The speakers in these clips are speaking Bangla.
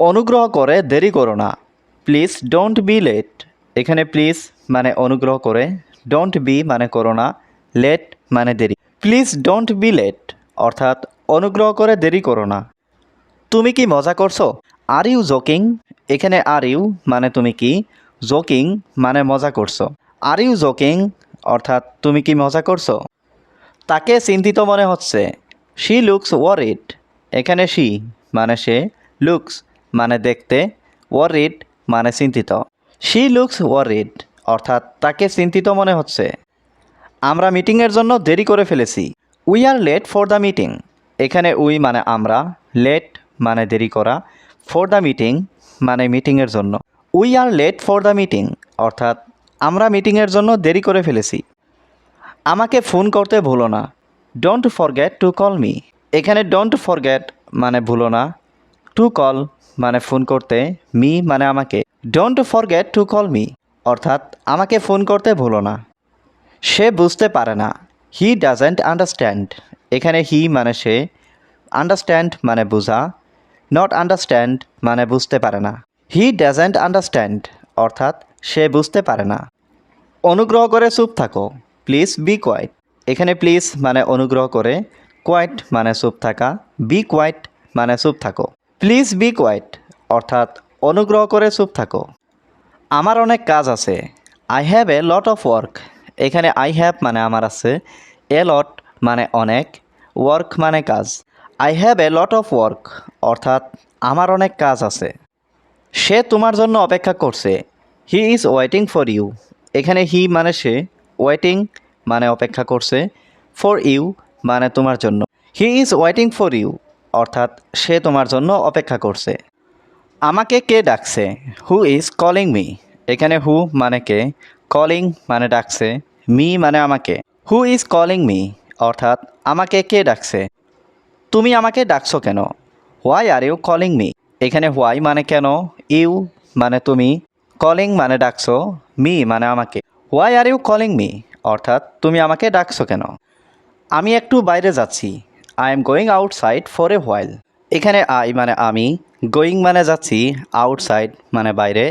অনুগ্রহ করে দেরি করো না। প্লিজ ডোন্ট বি লেট এখানে প্লিজ মানে অনুগ্রহ করে। ডোন্ট বি মানে করো না। লেট মানে দেরি। প্লিজ ডোন্ট বি লেট অর্থাৎ অনুগ্রহ করে দেরি করো না। তুমি কি মজা করছ? আর ইউ জোকিং এখানে আর ইউ মানে তুমি কি? জোকিং মানে মজা করছ। আর ইউ জোকিং অর্থাৎ তুমি কি মজা করছ? তাকে চিন্তিত মনে হচ্ছে। শি লুকস ওয়ারিড এখানে শি মানে সে লুকস মানে দেখতে ওয়ারিড মানে চিন্তিত। শি লুকস ওয়ারিড অর্থাৎ তাকে চিন্তিত মনে হচ্ছে। আমরা মিটিংয়ের জন্য দেরি করে ফেলেছি। We are late for the meeting এখানে উই মানে আমরা লেট মানে দেরি করা ফর দ্য মিটিং মানে মিটিংয়ের জন্য। We are late for the meeting অর্থাৎ আমরা মিটিংয়ের জন্য দেরি করে ফেলেছি। আমাকে ফোন করতে ভুলো না। Don't forget to call me এখানে ডোন্ট ফরগেট মানে ভুলো না। টু কল মানে ফোন করতে মি মানে আমাকে। Don't forget to call me অর্থাৎ আমাকে ফোন করতে ভুলো না। সে বুঝতে পারে না হি ডাজেন্ট আন্ডারস্ট্যান্ড এখানে হি মানে সে আন্ডারস্ট্যান্ড মানে বোঝা নট আন্ডারস্ট্যান্ড মানে বুঝতে পারে না। হি ডাজেন্ট আন্ডারস্ট্যান্ড অর্থাৎ সে বুঝতে পারে না। অনুগ্রহ করে চুপ থাকো প্লিজ বি কোয়াইট এখানে প্লিজ মানে অনুগ্রহ করে কোয়াইট মানে চুপ থাকা বি কোয়াইট মানে চুপ থাকো। প্লিজ বি কোয়াইট, অর্থাৎ অনুগ্রহ করে চুপ থাকো। আমার অনেক কাজ আছে। I have a lot of work এখানে আই হ্যাভ মানে আমার আছে। এ লট মানে অনেক। ওয়ার্ক মানে কাজ। I have a lot of work অর্থাৎ আমার অনেক কাজ আছে। সে তোমার জন্য অপেক্ষা করছে। He is waiting for you এখানে হি মানে সে ওয়েটিং মানে অপেক্ষা করছে। ফর ইউ মানে তোমার জন্য। He is waiting for you অর্থাৎ সে তোমার জন্য অপেক্ষা করছে। আমাকে কে ডাকছে? হু ইজ কলিং মি এখানে হু মানে কে? কলিং মানে ডাকছে। মি মানে আমাকে। হু ইজ কলিং মি অর্থাৎ আমাকে কে ডাকছে? তুমি আমাকে ডাকছো কেন? Why are you calling me এখানে হোয়াই মানে কেন? ইউ মানে তুমি। কলিং মানে ডাকছো। মি মানে আমাকে। Why are you calling me অর্থাৎ তুমি আমাকে ডাকছো কেন? আমি একটু বাইরে যাচ্ছি। I am going outside for a while এখানে আই মানে আমি গোয়িং মানে যাচ্ছি আউটসাইড মানে বাইরে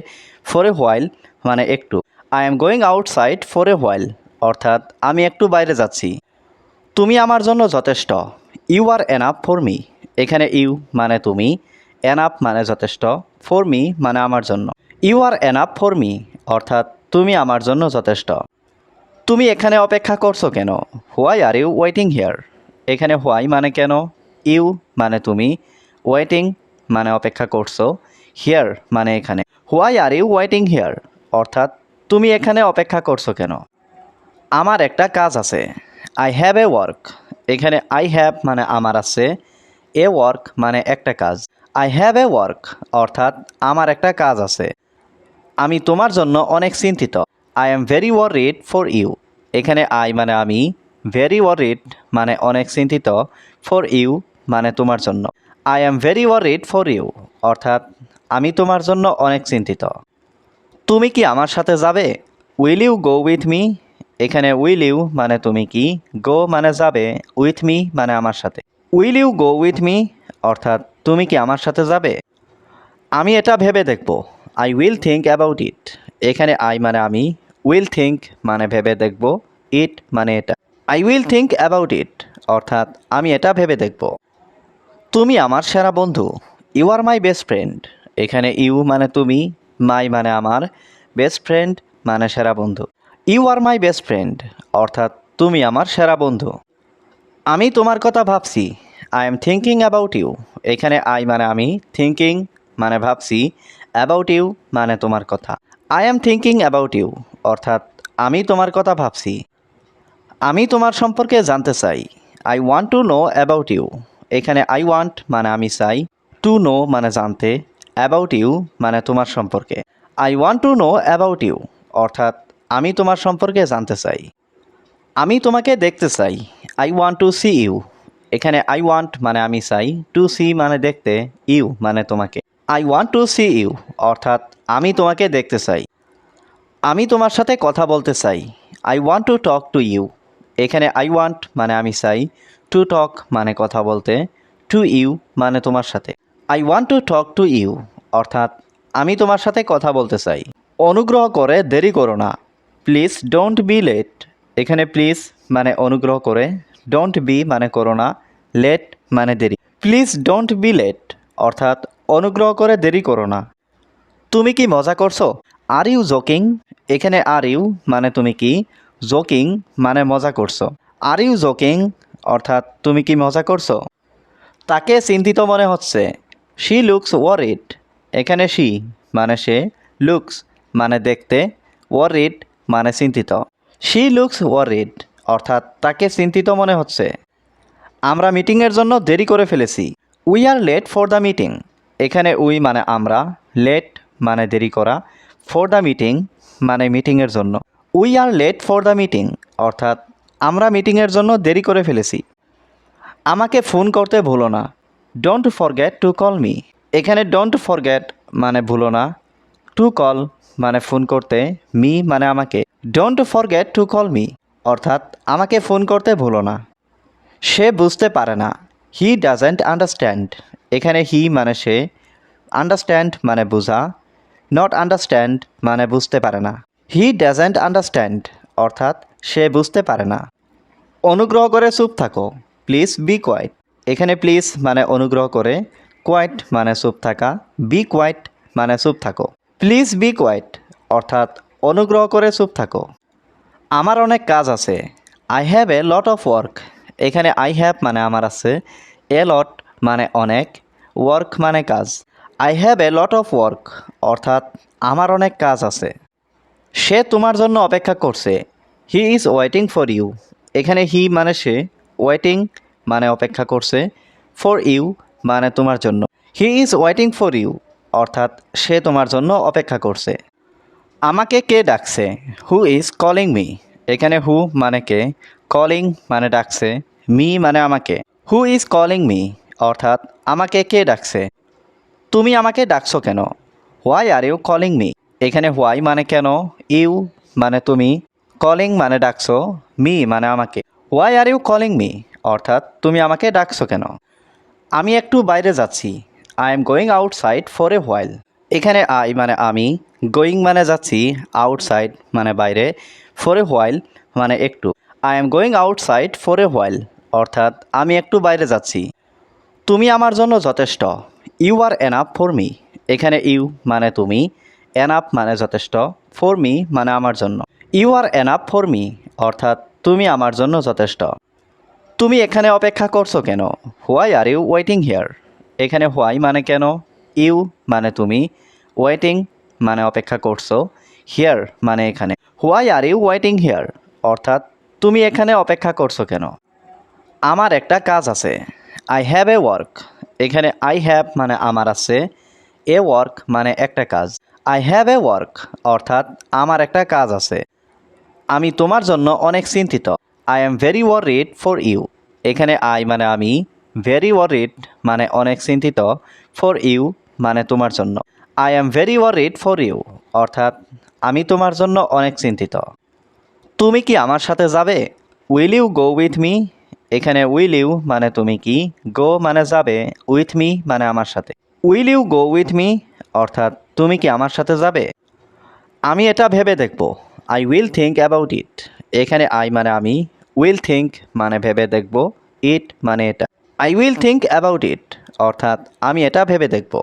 ফর এ হোয়াইল মানে একটু। I am going outside for a while অর্থাৎ আমি একটু বাইরে যাচ্ছি। তুমি আমার জন্য যথেষ্ট। You are enough for me এখানে ইউ মানে তুমি এনাফ মানে যথেষ্ট। ফর মি মানে আমার জন্য। You are enough for me অর্থাৎ তুমি আমার জন্য যথেষ্ট। তুমি এখানে অপেক্ষা করছ কেন? Why are you waiting here এখানে হোয়াই মানে কেন? ইউ মানে তুমি। ওয়েটিং মানে অপেক্ষা করছ। হিয়ার মানে এখানে। Why are you waiting here অর্থাৎ তুমি এখানে অপেক্ষা করছ কেন? আমার একটা কাজ আছে। আই হ্যাভ এ ওয়ার্ক এখানে আই হ্যাভ মানে আমার আছে। এ ওয়ার্ক মানে একটা কাজ। আই হ্যাভ এ ওয়ার্ক অর্থাৎ আমার একটা কাজ আছে। আমি তোমার জন্য অনেক চিন্তিত। I am very worried for you এখানে আই মানে আমি। ভেরি ওয়ারিড মানে অনেক চিন্তিত ফর ইউ মানে তোমার জন্য। I am very worried for you অর্থাৎ আমি তোমার জন্য অনেক চিন্তিত। তুমি কি আমার সাথে যাবে? Will you go with me এখানে উইল ইউ মানে তুমি কি? গো মানে যাবে উইথ মি মানে আমার সাথে। Will you go with me অর্থাৎ তুমি কি আমার সাথে যাবে? আমি এটা ভেবে দেখব। I will think about it এখানে আই মানে আমি। উইল থিঙ্ক মানে ভেবে দেখব। ইট মানে এটা। I will think about it অর্থাৎ, আমি এটা ভেবে দেখব। তুমি আমার সেরা বন্ধু। You are my best friend এখানে ইউ মানে তুমি মাই মানে আমার। বেস্ট ফ্রেন্ড মানে সেরা বন্ধু। You are my best friend অর্থাৎ, তুমি আমার সেরা বন্ধু। আমি তোমার কথা ভাবছি। I am thinking about you এখানে আই মানে আমি থিঙ্কিং মানে ভাবছি। অ্যাবাউট ইউ মানে তোমার কথা। I am thinking about you অর্থাৎ, আমি তোমার কথা ভাবছি। আমি তোমার সম্পর্কে জানতে চাই। I want to know about you এখানে আই ওয়ান্ট মানে আমি চাই। টু নো মানে জানতে। অ্যাবাউট ইউ মানে তোমার সম্পর্কে। I want to know about you অর্থাৎ আমি তোমার সম্পর্কে জানতে চাই। আমি তোমাকে দেখতে চাই। I want to see you এখানে আই ওয়ান্ট মানে আমি চাই। টু সি মানে দেখতে। ইউ মানে তোমাকে। I want to see you অর্থাৎ আমি তোমাকে দেখতে চাই। আমি তোমার সাথে কথা বলতে চাই। I want to talk to you এখানে আই ওয়ান্ট মানে আমি চাই টু টক মানে কথা বলতে টু ইউ মানে তোমার সাথে। I want to talk to you অর্থাৎ আমি তোমার সাথে কথা বলতে চাই। অনুগ্রহ করে দেরি করো না। প্লিজ ডোন্ট বি লেট এখানে প্লিজ মানে অনুগ্রহ করে ডোন্ট বি মানে করো না লেট মানে দেরি। প্লিজ ডোন্ট বি লেট অর্থাৎ অনুগ্রহ করে দেরি করো না। তুমি কি মজা করছ? আর ইউ জোকিং এখানে আর ইউ মানে তুমি কি? জোকিং মানে মজা করছ। আর ইউ জোকিং অর্থাৎ তুমি কি মজা করছ? তাকে চিন্তিত মনে হচ্ছে। শি লুকস ওয়ারিড এখানে শি মানে সে লুকস মানে দেখতে। ওয়ারিড মানে চিন্তিত। শি লুকস ওয়ারিড অর্থাৎ তাকে চিন্তিত মনে হচ্ছে। আমরা মিটিংয়ের জন্য দেরি করে ফেলেছি। We are late for the meeting এখানে উই মানে আমরা। লেট মানে দেরি করা। ফর দ্য মিটিং মানে মিটিংয়ের জন্য। We are late for the meeting অর্থাৎ আমরা মিটিংয়ের জন্য দেরি করে ফেলেছি। আমাকে ফোন করতে ভুলো না। Don't forget to call me এখানে ডোন্ট ফরগেট মানে ভুলো না। টু কল মানে ফোন করতে মি মানে আমাকে। Don't forget to call me অর্থাৎ আমাকে ফোন করতে ভুলো না। সে বুঝতে পারে না। হি ডাজেন্ট আন্ডারস্ট্যান্ড এখানে হি মানে সে। আন্ডারস্ট্যান্ড মানে বোঝা। নট আন্ডারস্ট্যান্ড মানে বুঝতে পারে না। হি ডাজেন্ট আন্ডারস্ট্যান্ড অর্থাৎ সে বুঝতে পারে না। অনুগ্রহ করে চুপ থাকো। প্লিজ বি কোয়াইট এখানে প্লিজ মানে অনুগ্রহ করে কোয়াইট মানে চুপ থাকা বি কোয়াইট মানে চুপ থাকো। প্লিজ বি কোয়াইট অর্থাৎ অনুগ্রহ করে চুপ থাকো। আমার অনেক কাজ আছে। I have a lot of work এখানে আই হ্যাভ মানে আমার আছে। এ লট মানে অনেক। ওয়ার্ক মানে কাজ। I have a lot of work অর্থাৎ আমার অনেক কাজ আছে। সে তোমার জন্য অপেক্ষা করছে। He is waiting for you এখানে হি মানে সে ওয়েটিং মানে অপেক্ষা করছে। ফর ইউ মানে তোমার জন্য। He is waiting for you অর্থাৎ সে তোমার জন্য অপেক্ষা করছে। আমাকে কে ডাকছে? হু ইজ কলিং মি এখানে হু মানে কে? কলিং মানে ডাকছে। মি মানে আমাকে। হু ইজ কলিং মি অর্থাৎ আমাকে কে ডাকছে? তুমি আমাকে ডাকছো কেন? Why are you calling me এখানে হোয়াই মানে কেন? ইউ মানে তুমি। কলিং মানে ডাকছো। মি মানে আমাকে। Why are you calling me অর্থাৎ তুমি আমাকে ডাকছো কেন? আমি একটু বাইরে যাচ্ছি। I am going outside for a while এখানে আই মানে আমি গোয়িং মানে যাচ্ছি আউটসাইড মানে বাইরে। ফর এ হোয়াইল মানে একটু। I am going outside for a while অর্থাৎ আমি একটু বাইরে যাচ্ছি। তুমি আমার জন্য যথেষ্ট। You are enough for me এখানে ইউ মানে তুমি। এনাফ মানে যথেষ্ট ফর মি মানে আমার জন্য। You are enough for me অর্থাৎ তুমি আমার জন্য যথেষ্ট। তুমি এখানে অপেক্ষা করছ কেন? Why are you waiting here এখানে হোয়াই মানে কেন? ইউ মানে তুমি ওয়েটিং মানে অপেক্ষা করছ হিয়ার মানে এখানে। Why are you waiting here অর্থাৎ তুমি এখানে অপেক্ষা করছ কেন? আমার একটা কাজ আছে। আই হ্যাভ এ ওয়ার্ক এখানে আই হ্যাভ মানে আমার আছে। এ ওয়ার্ক মানে একটা কাজ। আই হ্যাভ এ ওয়ার্ক অর্থাৎ আমার একটা কাজ আছে। আমি তোমার জন্য অনেক চিন্তিত। I am very worried for you এখানে আই মানে আমি ভেরি ওয়ারিড মানে অনেক চিন্তিত ফর ইউ মানে তোমার জন্য। I am very worried for you অর্থাৎ আমি তোমার জন্য অনেক চিন্তিত। তুমি কি আমার সাথে যাবে? Will you go with me এখানে উইল ইউ মানে তুমি কি? গো মানে যাবে উইথ মি মানে আমার সাথে। Will you go with me অর্থাৎ তুমি কি আমার সাথে যাবে? আমি এটা ভেবে দেখব। I will think about it এখানে আই মানে আমি উইল থিঙ্ক মানে ভেবে দেখব ইট মানে এটা। I will think about it অর্থাৎ আমি এটা ভেবে দেখব।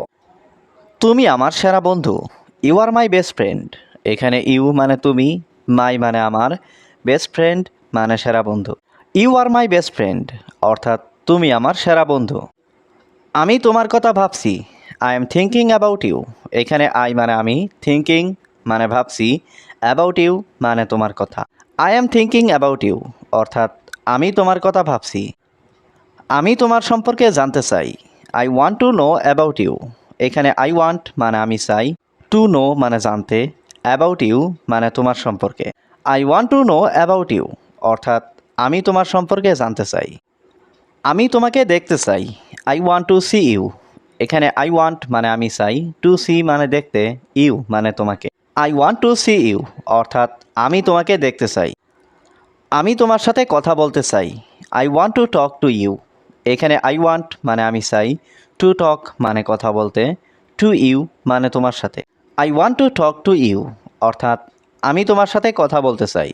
তুমি আমার সেরা বন্ধু। You are my best friend এখানে ইউ মানে তুমি মাই মানে আমার। বেস্ট ফ্রেন্ড মানে সেরা বন্ধু। You are my best friend অর্থাৎ তুমি আমার সেরা বন্ধু। আমি তোমার কথা ভাবছি। I am thinking about you এখানে আই মানে আমি থিঙ্কিং মানে ভাবছি অ্যাবাউট ইউ মানে তোমার কথা। I am thinking about you অর্থাৎ আমি তোমার কথা ভাবছি। আমি তোমার সম্পর্কে জানতে চাই। I want to know about you এখানে আই ওয়ান্ট মানে আমি চাই। টু নো মানে জানতে। অ্যাবাউট ইউ মানে তোমার সম্পর্কে। I want to know about you অর্থাৎ আমি তোমার সম্পর্কে জানতে চাই। আমি তোমাকে দেখতে চাই। I want to see you এখানে আই ওয়ান্ট মানে আমি চাই টু সি মানে দেখতে ইউ মানে তোমাকে। I want to see you অর্থাৎ আমি তোমাকে দেখতে চাই। আমি তোমার সাথে কথা বলতে চাই। I want to talk to you এখানে আই ওয়ান্ট মানে আমি চাই টু টক মানে কথা বলতে টু ইউ মানে তোমার সাথে। I want to talk to you অর্থাৎ আমি তোমার সাথে কথা বলতে চাই।